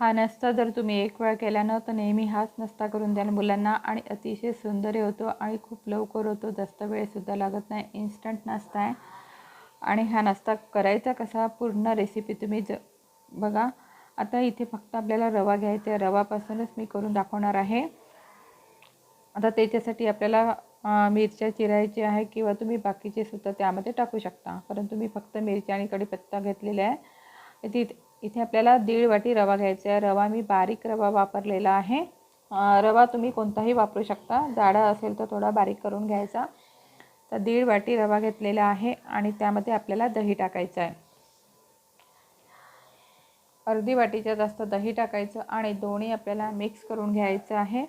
हा नाश्ता जर तुम्ही एक वेळा केला ना तर नेहमी हाच नाश्ता करून द्याल मुलांना. आणि अतिशय सुंदर होतो आणि खूप लवकर होतो. जास्त वेळसुद्धा लागत नाही. इन्स्टंट नाश्ता आहे. आणि हा नाश्ता करायचा कसा? पूर्ण रेसिपी तुम्ही ज बघा. आता इथे फक्त आपल्याला रवा घ्यायचा आहे. रवापासूनच मी करून दाखवणार आहे. आता त्याच्यासाठी आपल्याला मिरच्या चिरायची आहे किंवा तुम्ही बाकीचे सुद्धा त्यामध्ये टाकू शकता. परंतु मी फक्त मिरच्या आणि कढीपत्ता घेतलेला आहे. इथे इथे आपल्याला दीड वाटी रवा घ्यायचा आहे. रवा मी बारीक रवा वापरलेला आहे. रवा तुम्ही कोणताही वापरू शकता. जाडा असेल तर थोडा बारीक करून घ्यायचा. तर दीड वाटी रवा घेतलेला आहे आणि त्यामध्ये आपल्याला दही टाकायचं आहे. अर्धी वाटीच्या जास्त दही टाकायचं आणि दोन्ही आपल्याला मिक्स करून घ्यायचं आहे.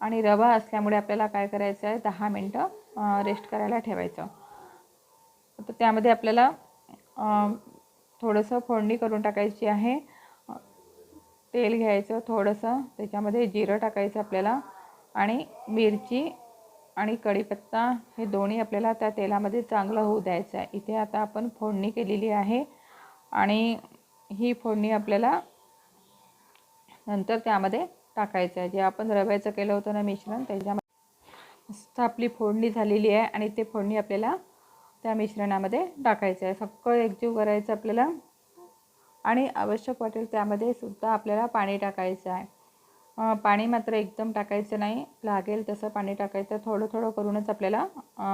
आणि रवा असल्यामुळे आपल्याला काय करायचं आहे? दहा मिनटं रेस्ट करायला ठेवायचं. तर त्यामध्ये आपल्याला थोडंसं फोडणी करून टाकायची आहे. तेल घ्यायचं थोडंसं. त्याच्यामध्ये जिरं टाकायचं आपल्याला. आणि मिरची आणि कढीपत्ता हे दोन्ही आपल्याला त्या तेलामध्ये चांगलं होऊ द्यायचं आहे. इथे आता आपण फोडणी केलेली आहे. आणि ही फोडणी आपल्याला नंतर त्यामध्ये टाकायचं आहे. जे आपण रव्याचं केलं होतं ना मिश्रण त्याच्यामध्ये आपली फोडणी झालेली आहे. आणि ते फोडणी आपल्याला त्या मिश्रणामध्ये टाकायचं आहे. सगळं एकजीव करायचं आपल्याला. आणि आवश्यक वाटेल त्यामध्ये सुद्धा आपल्याला पाणी टाकायचं आहे. पाणी मात्र एकदम टाकायचं नाही. लागेल तसं पाणी टाकायचं. थोडं थोडं करूनच आपल्याला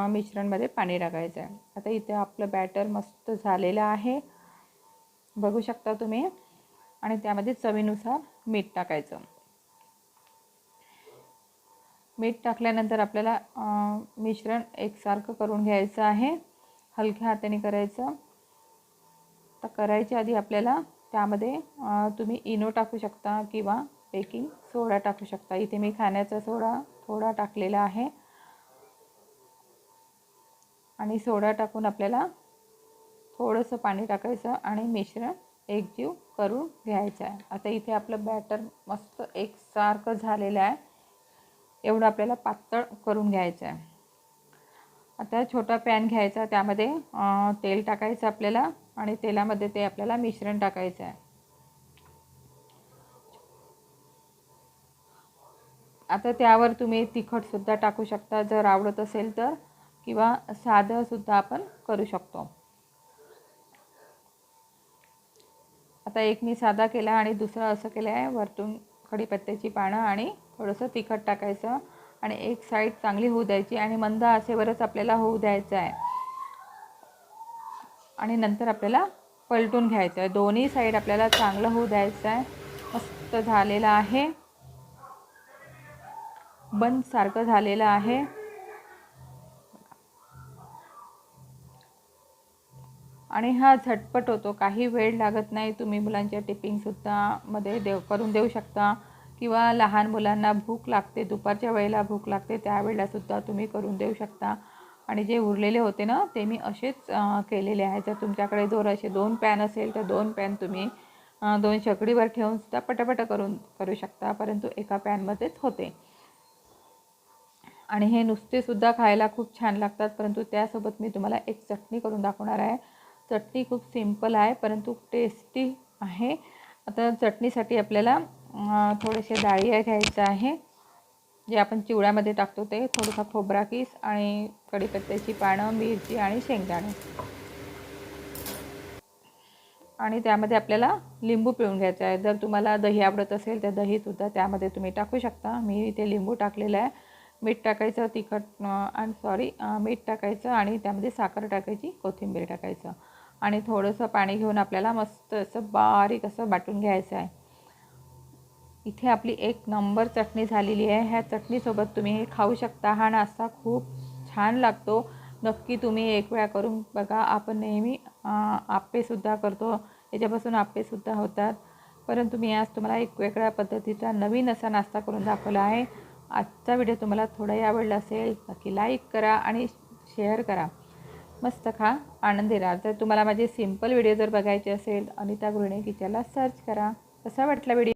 मिश्रणमध्ये पाणी टाकायचं आहे. आता इथे आपलं बॅटर मस्त झालेलं आहे. बघू शकता तुम्ही. आणि त्यामध्ये चवीनुसार मीठ टाकायचं. मीठ टाकल्यानंतर आपल्याला मिश्रण एकसारखं करून घ्यायचं आहे. हलक्या हाताने करायचं. तर करायच्या आधी आपल्याला त्यामध्ये तुम्ही इनो टाकू शकता किंवा बेकिंग सोडा टाकू शकता. इथे मी खाण्याचा सोडा थोडा टाकलेला आहे. आणि सोडा टाकून आपल्याला थोडंसं पाणी टाकायचं आणि मिश्रण एकजीव करून घ्यायचं आहे. आता इथे आपलं बॅटर मस्त एकसारखं झालेलं आहे. एवढं आपल्याला पातळ करून घ्यायचं आहे. आता छोटा पॅन घ्यायचा त्यामध्ये तेल टाकायचं आपल्याला आणि तेलामध्ये ते आपल्याला मिश्रण टाकायचं आहे. आता त्यावर तुम्ही तिखटसुद्धा टाकू शकता जर आवडत असेल तर किंवा साधंसुद्धा आपण करू शकतो. आता एक मी साधा केला आणि दुसरा असं केलं आहे वरतून कढीपत्त्याची पानं आणि थोडंसं तिखट टाकायचं. आणि एक साईड चांगली होऊ द्यायची आणि मंद आसेवरच आपल्याला होऊ द्यायचं आहे. आणि नंतर आपल्याला पलटून घ्यायचं आहे. दोन्ही साईड आपल्याला चांगलं होऊ द्यायचं आहे. मस्त झालेलं आहे. बंद सारखं झालेलं आहे. आणि हा झटपट होतो. काही वेळ लागत नाही. तुम्ही मुलांच्या टिपिंगसुद्धा मध्ये देव करून देऊ शकता. किंवा लहान मुलांना भूक लागते दुपारच्या वेळेला भूक लागते त्यावेळेलासुद्धा तुम्ही करून देऊ शकता. आणि जे उरलेले होते ना ते मी असेच केलेले आहे. जर तुमच्याकडे जर असे दोन पॅन असेल तर दोन पॅन तुम्ही दोन शकडीवर ठेवून सुद्धा पटापट करून करू शकता. परंतु एका पॅनमध्येच होते. आणि हे नुसतेसुद्धा खायला खूप छान लागतात. परंतु त्यासोबत मी तुम्हाला एक चटणी करून दाखवणार आहे. चटणी खूप सिंपल आहे परंतु टेस्टी आहे. आता चटणीसाठी आपल्याला थोडेसे डाळिया घ्यायचं आहे. जे आपण चिवड्यामध्ये टाकतो ते थोडंसं खोबरा किस आणि कढीपत्त्याची पानं मिरची आणि शेंगदाणे. आणि त्यामध्ये आपल्याला लिंबू पिळून घ्यायचं आहे. जर तुम्हाला दही आवडत असेल तर दहीसुद्धा त्यामध्ये तुम्ही टाकू शकता. मी इथे लिंबू टाकलेलं आहे. मीठ टाकायचं तिखट आणि सॉरी मीठ टाकायचं आणि त्यामध्ये साखर टाकायची कोथिंबीर टाकायचं. आणि थोडंसं पाणी घेऊन आपल्याला मस्त असं बारीक असं बाटून घ्यायचं आहे. इथे आपली एक नंबर चटणी झालेली आहे. ह्या चटणीसोबत तुम्ही हे खाऊ शकता. हा नाश्ता खूप छान लागतो. नक्की तुम्ही एक वेळा करून बघा. आपण नेहमी आप्पेसुद्धा करतो. याच्यापासून आप्पेसुद्धा होतात. परंतु मी आज तुम्हाला एक वेगळ्या पद्धतीचा नवीन असा नाश्ता करून दाखवला आहे. आजचा व्हिडिओ तुम्हाला थोडाही आवडला असेल नक्की लाईक करा आणि शेअर करा. मस्त खा. आनंदी राहा जर तुम्हाला माझे सिंपल व्हिडिओ जर बघायचे असेल अनिता गृहिणी किचनला सर्च करा. कसा वाटला व्हिडिओ?